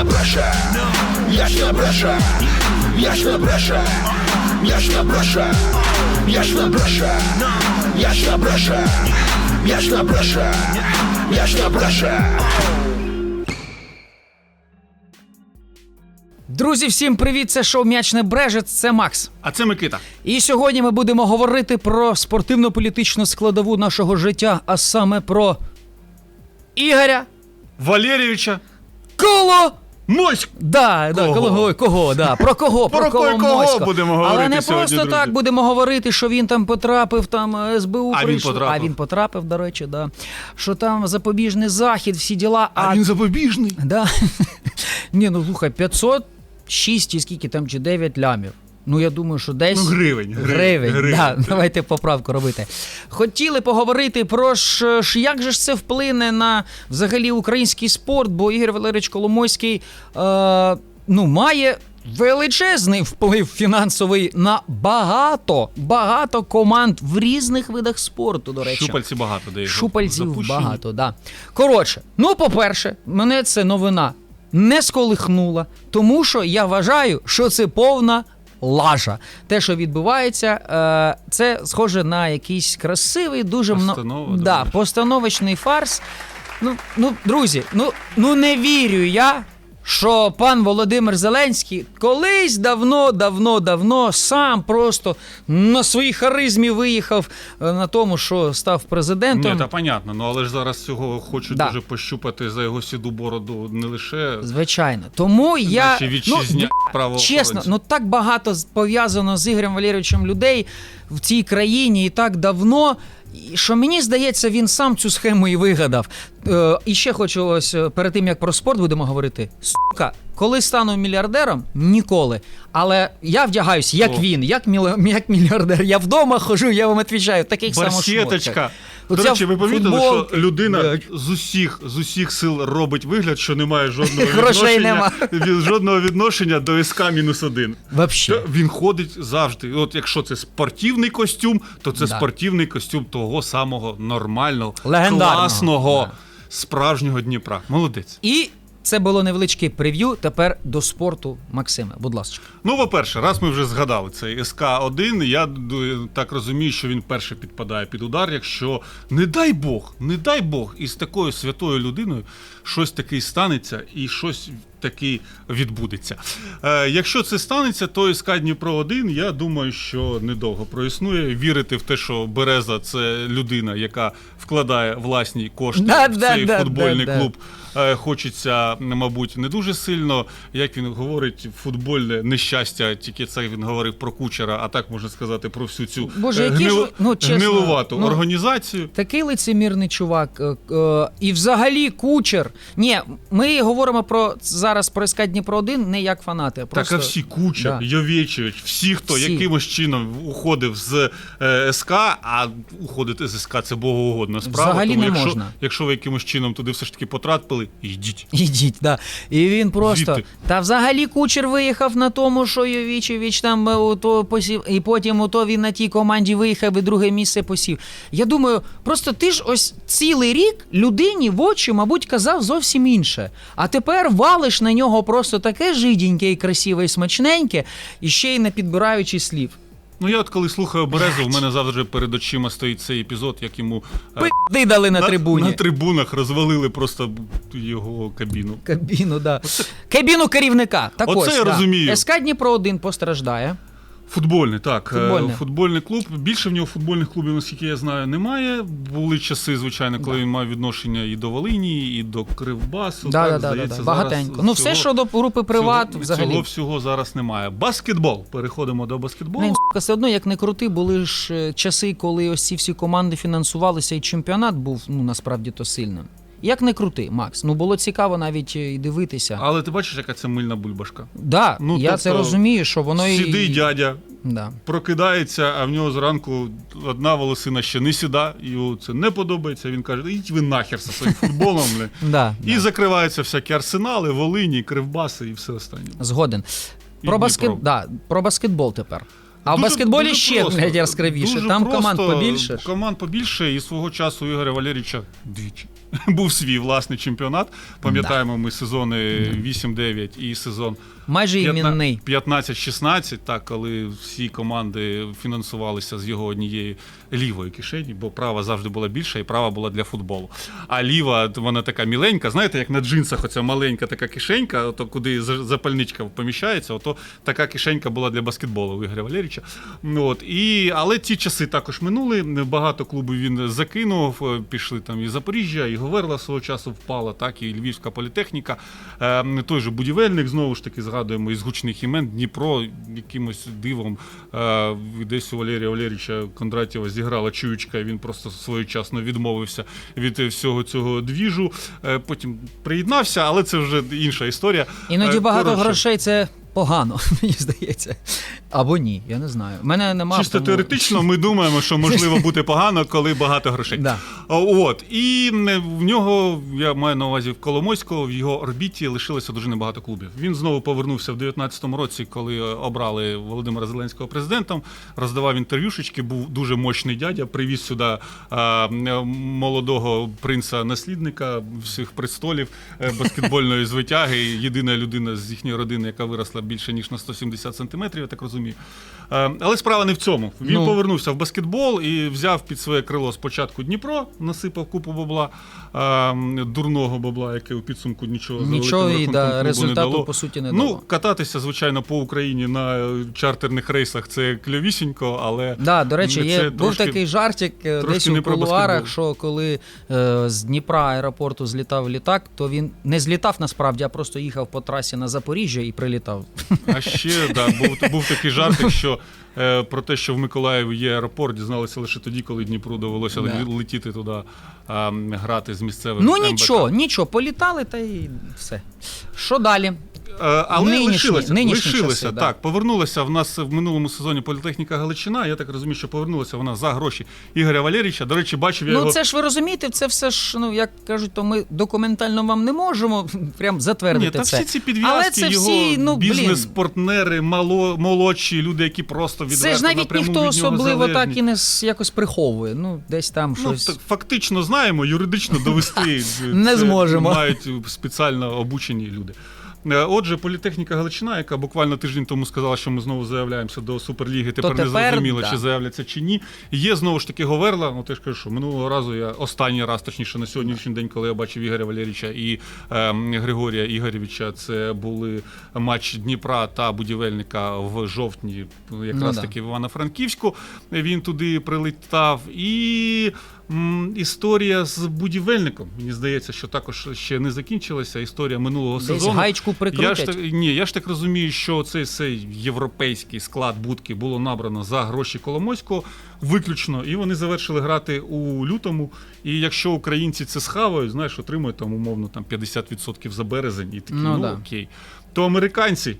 не бреше, я ж не бреше, я ж не бреше, я ж не бреше, я ж не бреше, я ж не бреше, я ж не бреше, я ж не бреше. Друзі, всім привіт! Це шоу М'яч не бреже, це Макс. А це Микита. І сьогодні ми будемо говорити про спортивно-політичну складову нашого життя, а саме про Ігоря Валерійовича Коло. Моськ. Да, да, Кого? кого? кого, да. Про кого? Про кого Коломойського. будемо Але не сьогодні, просто друзі? так будемо говорити, що він там потрапив, там е, СБУ А він прийшло. потрапив. А він потрапив, до речі, да. Що там запобіжний захід, всі діла. А він запобіжний. Да. Ні, ну слухай, 506 і скільки там чи 9 лямів. Ну я думаю, що десь Ну, гривень, Гривень, гривень, Да, гривень. давайте поправку робити. Хотіли поговорити про ж, як же ж це вплине на взагалі український спорт, бо Ігор Валерійович Коломойський е, ну, має. Величезний вплив фінансовий на багато багато команд в різних видах спорту. До речі, Шупальці багато де Шупальців запущені. багато, да. Коротше, ну, по-перше, мене це новина не сколихнула, тому що я вважаю, що це повна лажа. Те, що відбувається, е, це схоже на якийсь красивий, дуже Постанова, да, постановочний фарс. Ну, ну, друзі, ну, ну не вірю я. Що пан Володимир Зеленський колись давно, давно, давно сам просто на своїй харизмі виїхав е, на тому, що став президентом. Ні, та понятно, ну але ж зараз цього хочуть Да. дуже пощупати за його сіду бороду не лише Звичайно. Тому я вітчизня ну, чесно, ну так багато пов'язано з Ігорем Валерійовичем людей в цій країні і так давно. Що мені здається, він сам цю схему і вигадав. Е, і ще хочу ось е, перед тим як про спорт будемо говорити. Сука, коли стану мільярдером, ніколи. Але я вдягаюсь, як О. він, як, міле- як мільярдер. Я вдома хожу, я вам відповідаю, в таких самих Барсеточка. До Оця речі, ви помітили, футболка, що людина блядь. з усіх з усіх сил робить вигляд, що немає жодного Грошей відношення, нема. від- жодного відношення до СК мінус один. Вообще. Та Він ходить завжди. От якщо це спортивний костюм, то це Да. спортивний костюм того самого нормального, Легендарного. класного, справжнього Дніпра. Молодець. І це було невеличке прев'ю. Тепер до спорту. Максиме, будь ласка. Ну, по-перше, раз ми вже згадали цей СК-1, я так розумію, що він перше підпадає під удар, якщо, не дай Бог, не дай Бог, із такою святою людиною щось таке станеться і щось таке відбудеться. Е, якщо це станеться, то СК Дніпро 1, я думаю, що недовго проіснує. Вірити в те, що Береза це людина, яка вкладає власні кошти Да, в цей да, футбольний да, клуб. Е, Хочеться, мабуть, не дуже сильно. Як він говорить, футбольне нещастя, тільки це він говорив про кучера, а так можна сказати про всю цю Боже, е, які ж ну, чесно, гнилувату ну, організацію. Такий лицемірний чувак. е, е, І взагалі кучер. Ні, ми говоримо про зараз про СК Дніпро 1 не як фанати. Просто... Так, а всі кучер, Да. Йовєчевич, всі, хто Всі. якимось чином уходив з е, СК, а уходити з СК це богоугодна справа. Взагалі тому не якщо, можна. якщо ви якимось чином туди все ж таки потрапили, йдіть. Ідіть, да. І він просто. Звідти. Та взагалі кучер виїхав на тому, що Йовічевич там е, ото посів, і потім ото він на тій команді виїхав і друге місце посів. Я думаю, просто ти ж ось цілий рік людині в очі, мабуть, казав зовсім інше. А тепер валиш на нього просто таке жиденьке і красиве і смачненьке, і ще й не підбираючи слів. Ну я от коли слухаю Березу, в мене завжди перед очима стоїть цей епізод, як йому е, Пи***и дали на трибуні. На трибунах розвалили просто його кабіну. Кабіну, да. Кабіну керівника. Так Оце ось, я да. розумію. СК Дніпро 1 постраждає. Футбольний, так. Футбольний. Е, Футбольний клуб. Більше в нього футбольних клубів, наскільки я знаю, немає. Були часи, звичайно, коли Да. він мав відношення і до Волині, і до Кривбасу. Да, так, да, да, да, здається, да. зараз Багатенько. Ну, все, що до групи приват, цього, взагалі. Цього всього зараз немає. Баскетбол. Переходимо до баскетболу. Блін, сука, все одно, як не крути, були ж е, часи, коли ось ці всі команди фінансувалися, і чемпіонат був ну насправді то сильним. Як не крути, Макс. Ну було цікаво навіть е, і дивитися. Але ти бачиш, яка це мильна бульбашка. да, ну, я тобто, це розумію, що воно і. Сідий дядя. Да. Прокидається, а в нього зранку одна волосина ще не сіда, йому це не подобається. Він каже: ідіть ви нахер зі своїм футболом. Да, І да. закриваються всякі арсенали, Волині, Кривбаси і все останнє. Згоден. І Про, баскет... Да, про баскетбол тепер. А в баскетболі дуже ще просто. яскравіше. Дуже Там просто. команд побільше. Команд побільше, і свого часу Ігоря Валерійовича двічі. був свій власний чемпіонат. Пам'ятаємо ми сезони 8-9 і сезон Майже іменний. 15-16, так, коли всі команди фінансувалися з його однієї лівої кишені, бо права завжди була більша, і права була для футболу. А ліва, вона така міленька, знаєте, як на джинсах оця маленька така кишенька, ото куди запальничка поміщається, ото така кишенька була для баскетболу Ігоря Валерійовича. Ну, От, і, але ті часи також минули. Багато клубів він закинув. е, Пішли там і Запоріжжя, і Говерла свого часу впала, так, і Львівська політехніка. Е, той же будівельник, знову ж таки, згадуємо із гучних імен. Дніпро якимось дивом е, десь у Валерія Валерійовича Кондратєва зіграла чуючка, і він просто своєчасно відмовився від всього цього двіжу. Е, потім приєднався, але це вже інша історія. Іноді Е, багато коротше, грошей це погано, мені здається. Або ні, я не знаю. Мене немає. Чисто теоретично ми думаємо, що можливо бути погано, коли багато грошей. Да. От і в нього я маю на увазі в Коломойського, в його орбіті лишилося дуже небагато клубів. Він знову повернувся в 19-му році, коли е, обрали Володимира Зеленського президентом. Роздавав інтерв'юшечки, був дуже мощний дядя. Привіз сюди а, молодого принца-наслідника всіх престолів е, баскетбольної звитяги. Єдина людина з їхньої родини, яка виросла більше ніж на 170 сантиметрів, я так розумію. Е, Але справа не в цьому. Він Ну. повернувся в баскетбол і взяв під своє крило спочатку Дніпро, насипав купу бабла, дурного бабла, яке у підсумку нічого Нічого і, да, результату, не дало. по суті, не ну, кататися, звичайно, по Україні на е, чартерних рейсах це кльовісінько, але Да, до речі, є, був такий жартик е, десь у кулуарах, що коли е, з Дніпра аеропорту злітав літак, то він не злітав насправді, а просто їхав по трасі на Запоріжжя і прилітав. А ще да, був, був такий жарт, що е, про те, що в Миколаєві є аеропорт, дізналися лише тоді, коли Дніпру довелося Да. летіти туди е, грати з місцевим. Ну МБК. нічого, нічого, політали та й все. Що далі? Але Нинішні- лишилося, нинішні лишилося часи, да. так. Повернулася в нас в минулому сезоні політехніка Галичина. Я так розумію, що повернулася вона за гроші Ігоря Валерійовича. До речі, бачив я Ну його. це ж ви розумієте, це все ж, ну як кажуть, то ми документально вам не можемо прям затвердити Ні, та це. всі ці Але підв'язки, це його всі, ну, бізнес-партнери, мало, молодші люди, які просто відверто Це ж навіть ніхто від особливо так і не якось приховує. Ну, десь там Ну, щось. так, фактично знаємо, юридично довести Не це зможемо. Мають спеціально обучені люди. Е, Отже, політехніка Галичина, яка буквально тиждень тому сказала, що ми знову заявляємося до Суперліги. Тепер, не зрозуміло, да. чи заявляться чи ні. Є знову ж таки Говерла. Ну, ти ж кажу, що минулого разу я останній раз, точніше на сьогоднішній день, коли я бачив Ігоря Валерійовича і е, Григорія Ігорєвича, це були матч Дніпра та будівельника в жовтні, якраз Ну, да. таки в Івано-Франківську. Він туди прилетав. І історія з будівельником. Мені здається, що також ще не закінчилася. Історія минулого Десь сезону. гаєчку Я ж так, ні, я ж так розумію, що цей, цей європейський склад будки було набрано за гроші Коломойського виключно, і вони завершили грати у лютому. І якщо українці це схавають, знаєш, отримують там умовно там 50% за березень, і такі, Ну, ну, да. окей. То американці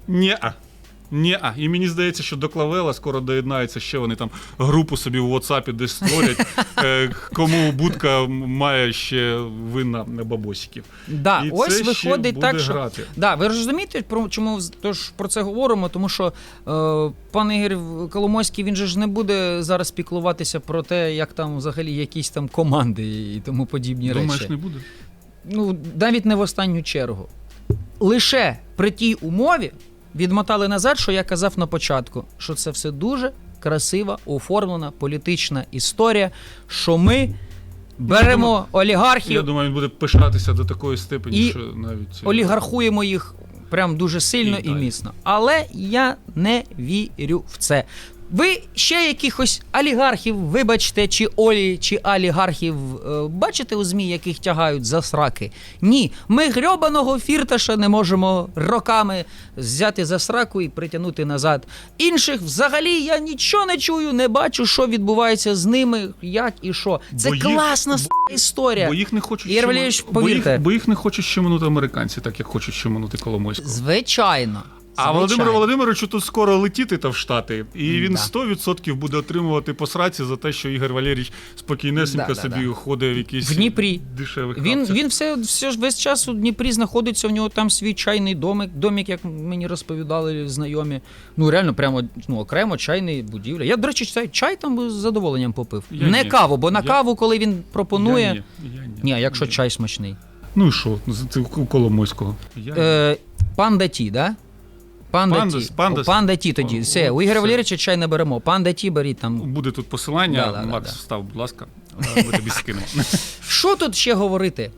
ні-а. Ні-а. І мені здається, що до Клавела скоро доєднається ще вони там групу собі в WhatsApp десь створять, е, кому будка має ще винна бабосиків. Да, І ось це ще виходить буде так, що грати. да, ви розумієте, про чому вз- тож про це говоримо? Тому що е, пан Ігор Коломойський він же ж не буде зараз піклуватися про те, як там взагалі якісь там команди і тому подібні Думаєш, речі. не буде? Ну навіть не в останню чергу. Лише при тій умові відмотали назад, що я казав на початку, що це все дуже красива, оформлена політична історія, що ми беремо думаю- олігархів. Я думаю, він буде пишатися до такої степені, І що навіть е, олігархуємо їх прям дуже сильно І і, міцно. Але я не вірю в це. Ви ще якихось олігархів, вибачте, чи олі, чи олігархів е, бачите у ЗМІ, яких тягають за сраки? Ні, ми грьобаного фірташа не можемо роками взяти за сраку і притягнути назад. Інших взагалі я нічого не чую, не бачу, що відбувається з ними, як і що. Це Бо їх- класна бо- історія. Бо їх не хочуть Ігор щеману- бо їх, бо їх не хочуть щеманути американці, так як хочуть щеманути Коломойського. Звичайно. А Володимиру Володимировичу тут скоро летіти та в Штати, і він Да. 100% буде отримувати по сраці за те, що Ігор Валерійович спокійнесенько Да, да, собі да. ходить в якісь В Дніпрі. дешевих Він, хапцях. він все, все ж весь час у Дніпрі знаходиться, у нього там свій чайний домик, домик, як мені розповідали знайомі. Ну реально, прямо ну, окремо чайний будівля. Я, до речі, чай, чай там з задоволенням попив. Я не ні. каву, бо на Я- каву, коли він пропонує. Я ні, я ні. Ні, а якщо Ні. чай смачний. Ну і що? Це у Коломойського. Я. Е, панда ті, да? Панда Пандас, ті. пандас. О, панда ті тоді. Все, у Ігоря все. Валерійовича чай не беремо. Панда ті беріть там. Буде тут посилання. Да, да, да, Макс, да. став, будь ласка, е, ми тобі скинемо. Що тут ще говорити?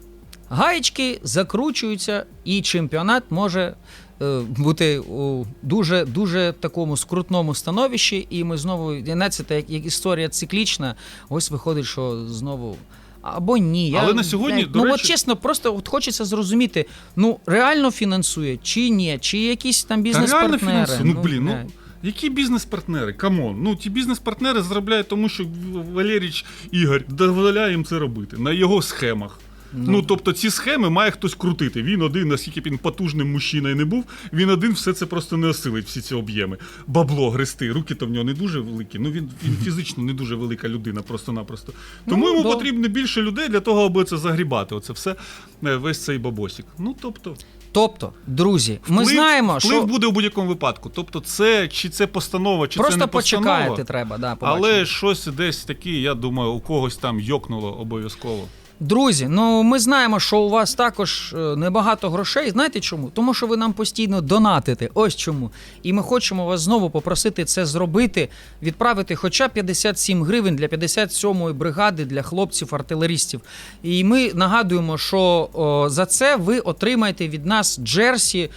Гаєчки закручуються, і чемпіонат може е, бути у дуже дуже такому скрутному становищі. І ми знову знаєте, це як, як історія циклічна. Ось виходить, що знову. Або ні. Але на сьогодні, до ну от чесно, просто от хочеться зрозуміти: ну реально фінансує чи ні, чи якісь там Та реально фінансує. Ну, блін, не. ну. Які бізнес-партнери? Камон. Ну, ті бізнес-партнери заробляють тому, що Валеріч Ігор дозволяє їм це робити на його схемах. Ну, тобто ці схеми має хтось крутити. Він один, наскільки б він потужним мужчиною не був, він один все це просто не осилить, всі ці об'єми. Бабло гристи, руки то в нього не дуже великі. Ну він, він фізично не дуже велика людина, просто-напросто. Тому Ну, йому да. потрібно більше людей для того, аби це загрібати. Оце все е, весь цей бабосік. Ну тобто. Тобто, друзі, ми знаємо, вплив що буде в будь-якому випадку. Тобто, це чи це постанова, чи це просто не постанова. почекати треба. Да, побачимо. але щось десь таке, я думаю, у когось там йокнуло обов'язково. Друзі, ну ми знаємо, що у вас також е, небагато грошей. Знаєте чому? Тому що ви нам постійно донатите. Ось чому. І ми хочемо вас знову попросити це зробити, відправити хоча б 57 гривень для 57-ї бригади для хлопців-артилеристів. І ми нагадуємо, що о, за це ви отримаєте від нас Джерсі е,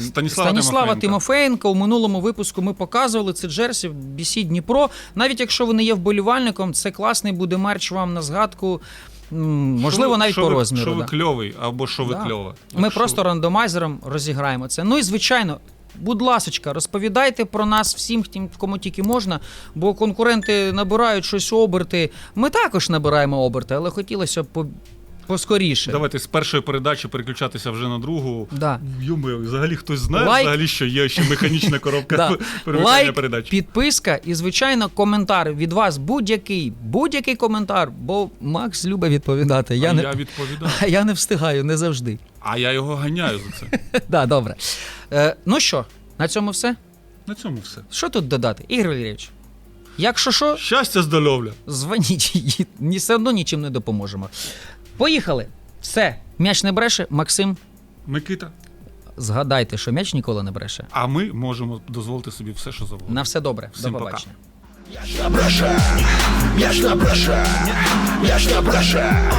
Станіслава Тимофеєнка. Тимофеєнка. У минулому випуску ми показували це Джерсі в BC Дніпро. Навіть якщо ви не є вболівальником, це класний буде мерч вам на згадку. Можливо, Що навіть що по ви- розміру. Що ви да. кльовий, або що ви Да. кльова. Ми Якщо- просто рандомайзером розіграємо це. Ну і звичайно. Будь ласочка, розповідайте про нас всім, кому тільки можна, бо конкуренти набирають щось оберти. Ми також набираємо оберти, але хотілося б поскоріше. Давайте з першої передачі переключатися вже на другу. Да. Йоми, взагалі хтось знає, Лайк. взагалі, що є ще механічна коробка Да. перемикання Лайк, передач. підписка і, звичайно, коментар від вас будь-який, будь-який коментар, бо Макс любить відповідати. Я, а не, я відповідаю. я не встигаю, не завжди. А я його ганяю за це. да, добре. Е, ну що, на цьому все? На цьому все. Що тут додати? Ігор Валерійович, якщо що, Щастя, здоров'я. дзвоніть, ні, все одно нічим не допоможемо. Поїхали. Все, м'яч не бреше, Максим. Микита. Згадайте, що м'яч ніколи не бреше. А ми можемо дозволити собі все, що завгодно. На все добре. Всім До пока. побачення. ж на бреше, м'яч на бреше, м'яч на бреше.